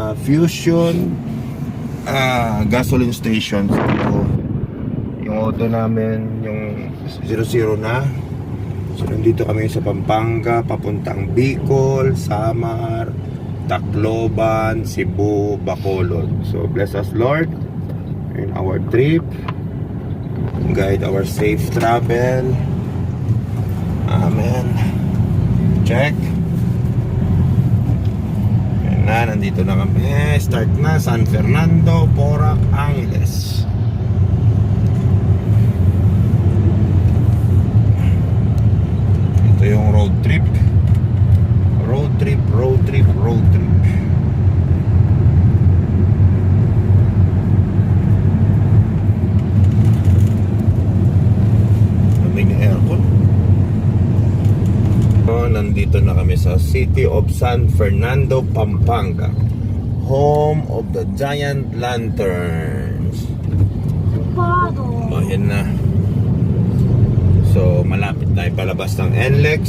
ah, Fusion ah, gasoline station. So, yung auto namin, yung 00 na. So, nandito kami sa Pampanga, papuntang Bicol, Samar, Tacloban, Cebu, Bacolod. So, bless us, Lord, in our trip. Guide our safe travel. Amen. Check. Na, nandito na kami. Start na, San Fernando, Porac, Angeles. Ito yung road trip. Road trip, road trip, road trip. Lamig na aircon. Oh, nandito na kami sa City of San Fernando, Pampanga. Home of the Giant Lanterns. Pado. Bayan na. So, malapit na palabas ng NLEX.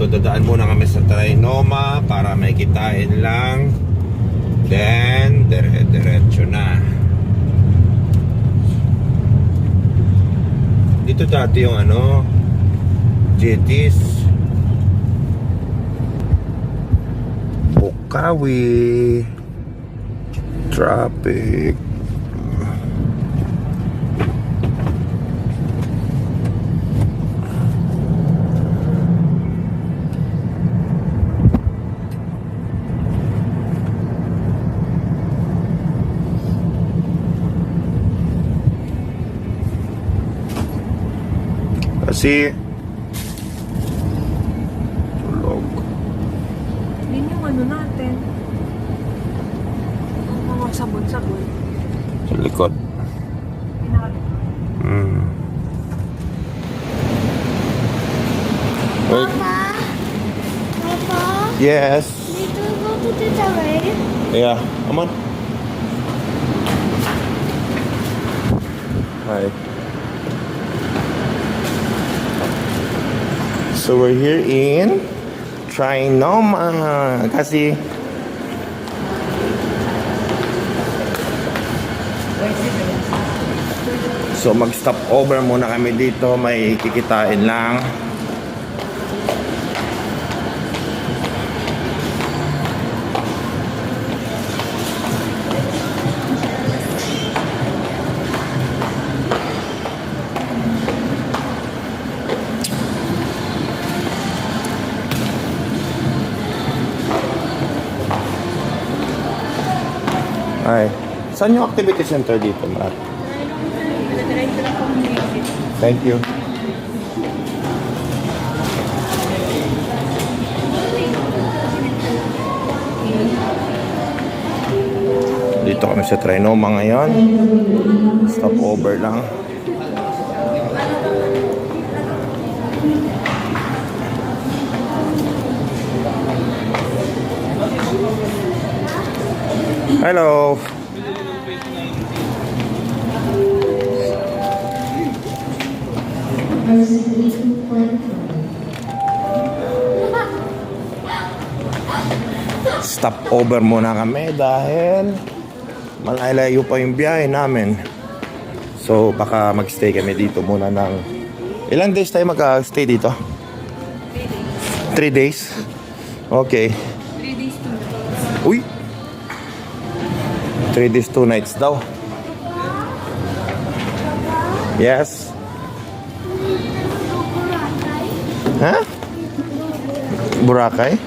So, dadaan muna kami sa Trinoma para may kitain lang. Then, dire-diretso na. Dito dati yung ano, JT's. Bukawi. Traffic. Kasi ano natin. Ang mga sabon-sabon. Sa likod. Pinaka- Mm. Wait. Papa? Papa? Yes. Dito go to the way? Yeah. Come on. Hi. So we're here in Trinoma kasi So mag-stop over muna kami dito, may kikitain lang. Saan yung activity center dito, Mar? Thank you. Dito kami sa Trinoma ngayon. Stop over lang. Hello. Stop over muna kami dahil malayo pa yung biyahe namin. So baka magstay kami dito muna ng ilang days tayo mag-stay dito? 3 days. Okay. 3 days to Uy. 3 days 2 nights daw. Yes. Ha? Boracay?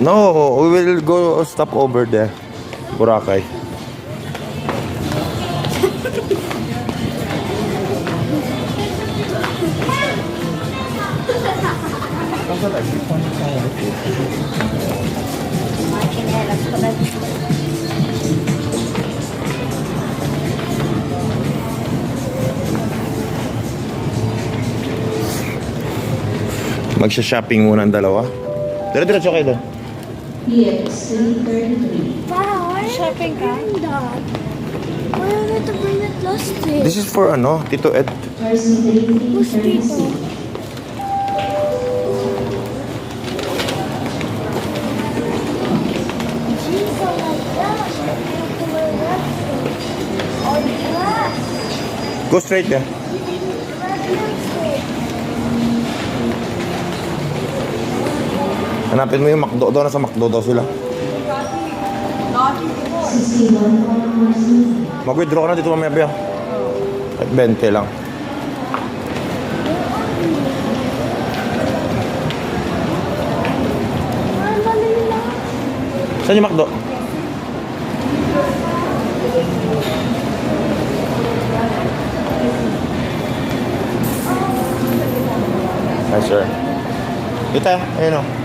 No, we will go stop over there. Boracay. Magsha-shopping muna ang dalawa. Dire-diretso kayo doon. Yes, 33. Wow, Shopping ka? Why are you bring? This is for ano, Tito Ed. Who's Tito? Go straight there. Hanapin mo yung McDo. Doon na sa McDo daw sila. 61 Mag-withdraw ka na dito mamaya, Bea. Kahit 20 lang. Saan yung McDo? Hi, sir. Dito, ayun o.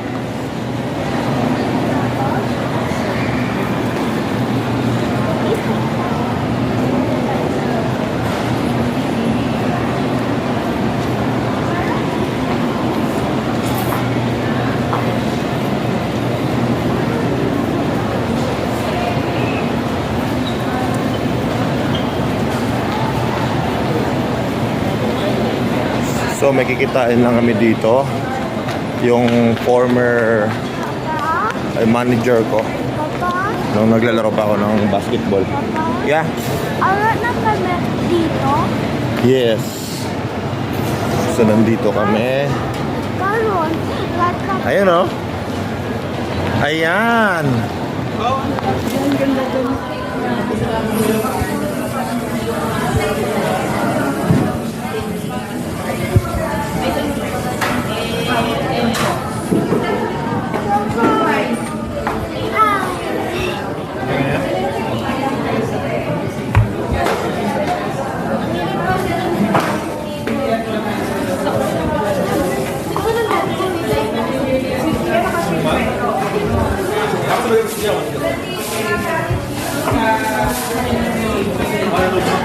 So may kikitain lang kami dito. Yung former ay, manager ko nung naglalaro pa ako ng basketball. Yeah. Arat na kami dito. Yes. So nandito kami. Karon,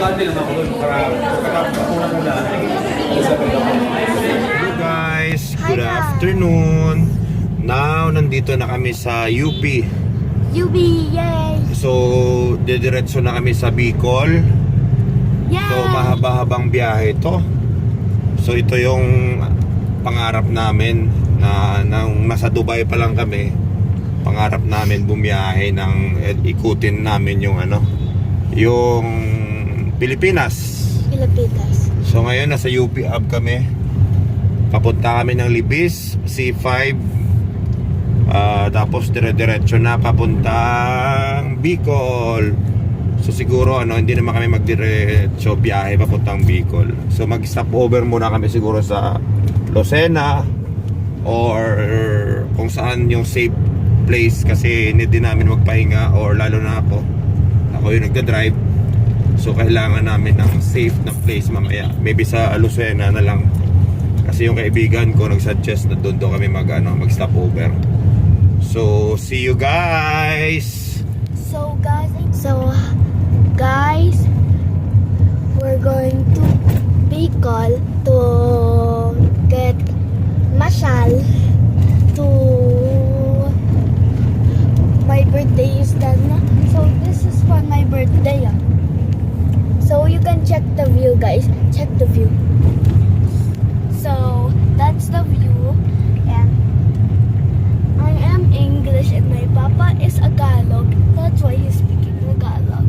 lahat ka Ayun oh. Ayan. Hello guys, good afternoon. Now nandito na kami sa UP. UB, yay! So, didiretso na kami sa Bicol. Yay! So, mahaba-habang biyahe to. So, ito yung pangarap namin na nang nasa Dubai pa lang kami. Pangarap namin bumiyahe ng eh, ikutin namin yung ano, yung Pilipinas. Pilipinas. So, ngayon nasa UP Hub kami. Papunta kami ng Libis, C5. Ah, tapos dire-diretso na papuntang Bicol. So siguro ano, hindi naman kami magdiretso biyahe papuntang Bicol. So mag-stop over muna kami siguro sa Lucena or kung saan yung safe place kasi din namin magpahinga or lalo na ako. Ako yung nagda-drive. So kailangan namin ng safe na place mamaya. Maybe sa Lucena na lang. Kasi yung kaibigan ko nag-suggest na doon daw kami mag, ano, mag-stop over. So, see you guys! So guys, so guys, we're going to Bicol to get Mashal to my birthday is done. So this is for my birthday. ah. So you can check the view guys. Check the view. So that's the view and I am English and my papa is a Tagalog. That's why he's speaking Tagalog.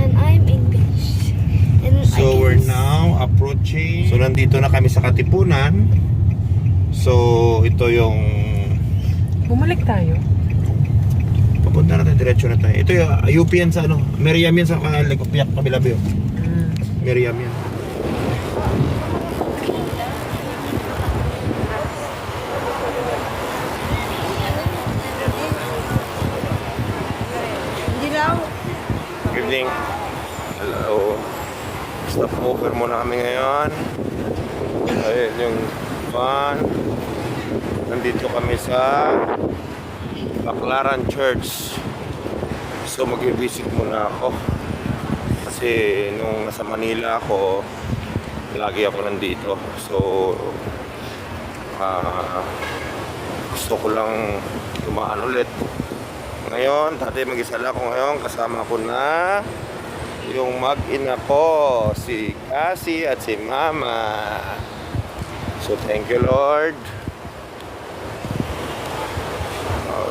And I'm English. And So, we're now approaching. So, nandito na kami sa Katipunan. So, ito yung Bumalik tayo. Papunta natin, diretso na tayo. Ito yung uh, UP yan sa ano, Meriam yan sa uh, like, Piyak, kabila ba yun? Meriam yan. Good evening. Hello. Stop over muna kami ngayon. Ayun yung van. Nandito kami sa Baclaran Church. So mag-visit muna ako. Kasi nung nasa Manila ako, lagi ako nandito. So ah, gusto ko lang dumaan ulit. Ngayon, dati mag-isa lang ako ngayon. Kasama ko na yung mag-ina ko, si Cassie at si Mama. So thank you Lord.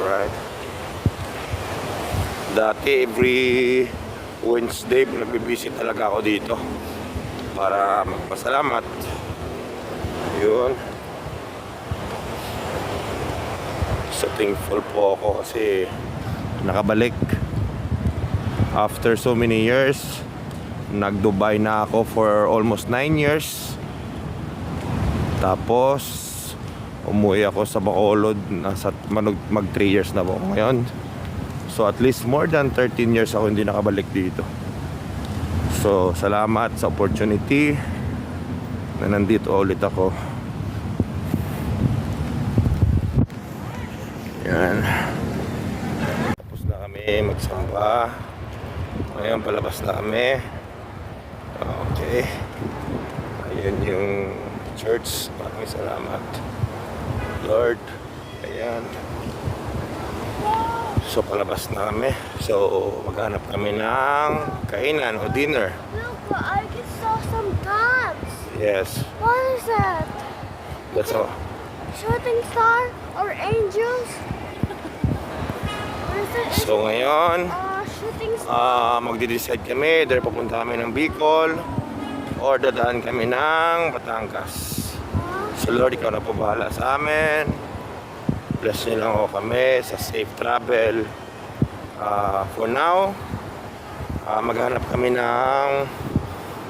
Alright. Dati every Wednesday nagbibisit talaga ako dito. para magpasalamat. Yun. So thankful po ako kasi nakabalik. After so many years, nag-Dubai na ako for almost 9 years. Tapos, umuwi ako sa Bacolod. Nasa, mag 3 years na po ngayon. So at least more than 13 years ako hindi nakabalik dito. So salamat sa opportunity na nandito ulit ako. Yan. Tapos na kami magsamba. Ngayon palabas na kami. Okay. Ayun yung church. Maraming salamat. Lord. Ayan. So palabas na kami. So maghanap kami ng kainan o dinner. Look, I just saw some dots. Yes. What is that? That's all. Shooting star or angels? So ngayon, uh, ah magde-decide kami. Either papunta kami ng Bicol or dadaan kami ng Batangas. So Lord, ikaw na po bahala sa amin. Bless niyo lang ako kami sa safe travel. Ah, for now, ah, maghanap kami ng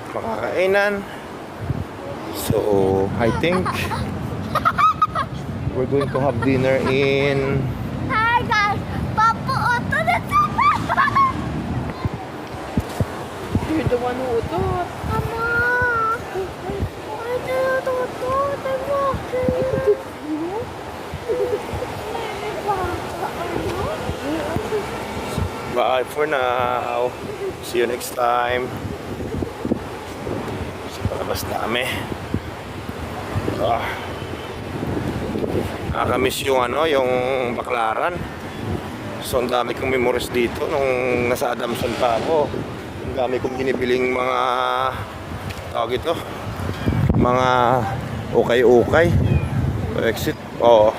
makakainan. So, I think we're going to have dinner in Hi guys, Papa Otto na You're the one who utot. Mama! Ay, tinututot. I'm walking. Bye for now. See you next time. So, palabas na kami. Ah. Nakakamiss yung ano, yung baklaran. So, ang dami kong memories dito nung nasa Adamson pa ako. Ang dami kong binibiling mga tawag ito, mga ukay-ukay. Exit. Oo.